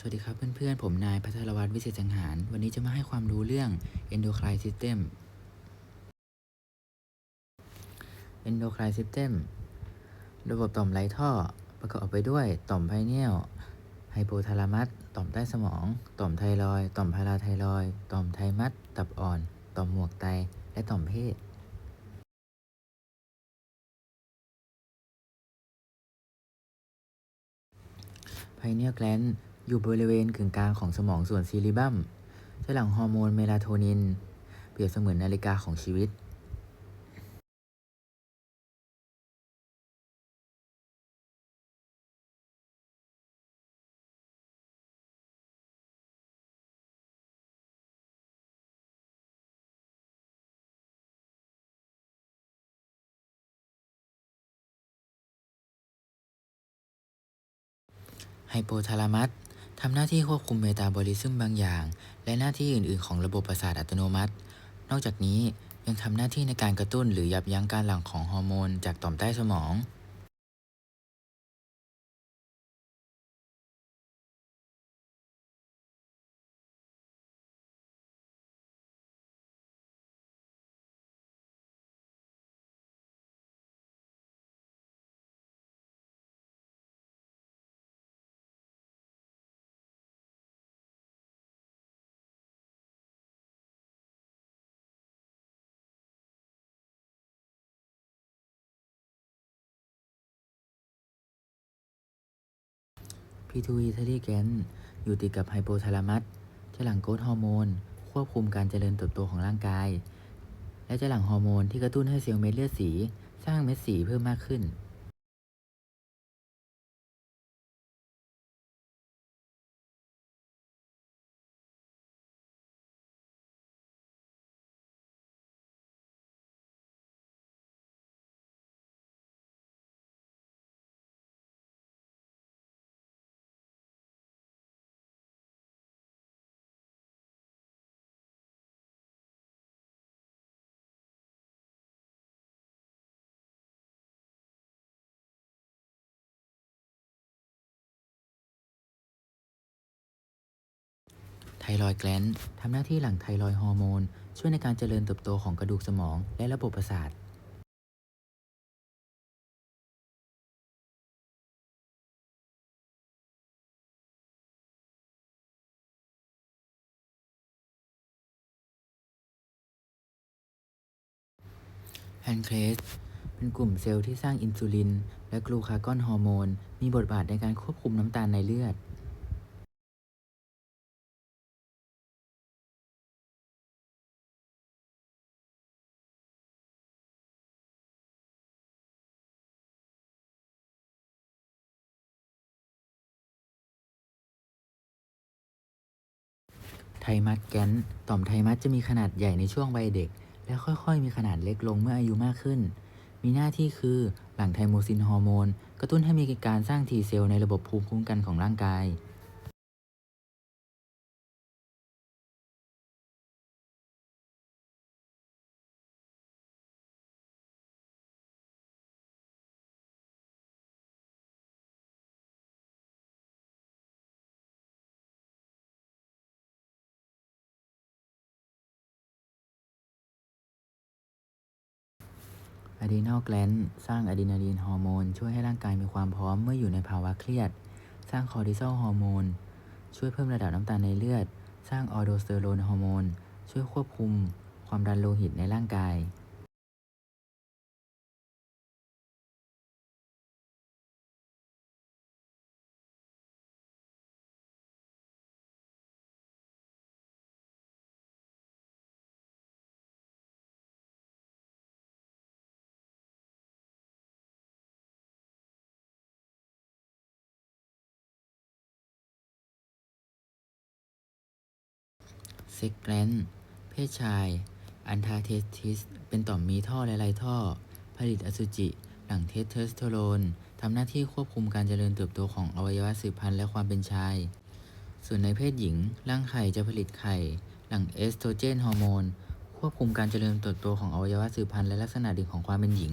สวัสดีครับเพื่อนๆ ผมนายพัทรวัตรวิเศษสังหาร วันนี้จะมาให้ความรู้เรื่อง endocrine system endocrine system ระบบต่อมไรท่อประกอบไปด้วยต่อมไพเนียลไฮโปทาลามัสต่อมใต้สมอง ต่อมไทรอย ต่อมพาราไทรอย ต่อมไทมัสตับอ่อน ต่อมหมวกไต และต่อมเพศไพเนียลแกลน อยู่บริเวณกึ่งกลางของสมองส่วนซีริบัมจะหลั่งฮอร์โมนเมลาโทนิน เปรียบเสมือนนาฬิกาของชีวิตไฮโปทาลามัส ทำหน้าที่ควบคุมเมตาบอลิซึมบางอย่าง และหน้าที่อื่น ๆ ของระบบประสาทอัตโนมัติ นอกจากนี้ยังทำหน้าที่ในการกระตุ้นหรือยับยั้งการหลั่งของฮอร์โมนจากต่อมใต้สมอง พีทูอิทารีแกนอยู่ติดกับไฮโปทาลามัสจะหลั่งโกรทฮอร์โมน ควบคุมการเจริญเติบโตของร่างกาย และจะหลั่งฮอร์โมนที่กระตุ้นให้เซลล์เม็ดเลือดสี สร้างเม็ดสีเพิ่มมากขึ้น ทรอยแกลนด์ทำหน้าที่หลั่งไทรอยฮอร์โมน ช่วยในการเจริญเติบโตของกระดูกสมองและระบบประสาทแพนเครสเป็นกลุ่มเซลล์ที่สร้างอินซูลิน และกลูคากอนฮอร์โมน มีบทบาทในการควบคุมน้ำตาลในเลือด ทมัสแกนต่อมไทมัสจะมีขนาดใหญ่ในช่วงวัยเด็ก และค่อยๆ มีขนาดเล็กลงเมื่ออายุมากขึ้น มีหน้าที่คือหลั่งไทโมซินฮอร์โมน กระตุ้นให้มีการสร้างทีเซลล์ในระบบภูมิคุ้มกันของร่างกาย อะดรีนาลแกลนสร้างอะดรีนาลีนฮอร์โมนช่วยให้ร่างกายมีความพร้อมเมื่ออยู่ในภาวะเครียด สร้างคอร์ติซอลฮอร์โมนช่วยเพิ่มระดับน้ำตาลในเลือด สร้างออโดสเตอโรนฮอร์โมนช่วยควบคุมความดันโลหิตในร่างกาย เซ็กแกลนเพศชาย อันทาเทสทิส เป็นต่อมมีท่อและไรท่อ ผลิตอสุจิ หลังเทสเทสโทโรนทำหน้าที่ควบคุมการเจริญเติบโตของอวัยวะสืบพันธุ์และความเป็นชาย ส่วนในเพศหญิง ร่างไข่จะผลิตไข่ หลังเอสโตรเจนฮอร์โมน ควบคุมการเจริญเติบโตของอวัยวะสืบพันธุ์และลักษณะเด่นของความเป็นหญิง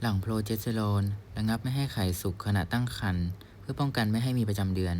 หลังโปรเจสเตอโรนระงับไม่ให้ไข่สุกขณะตั้งครรภ์เพื่อป้องกันไม่ให้มีประจำเดือน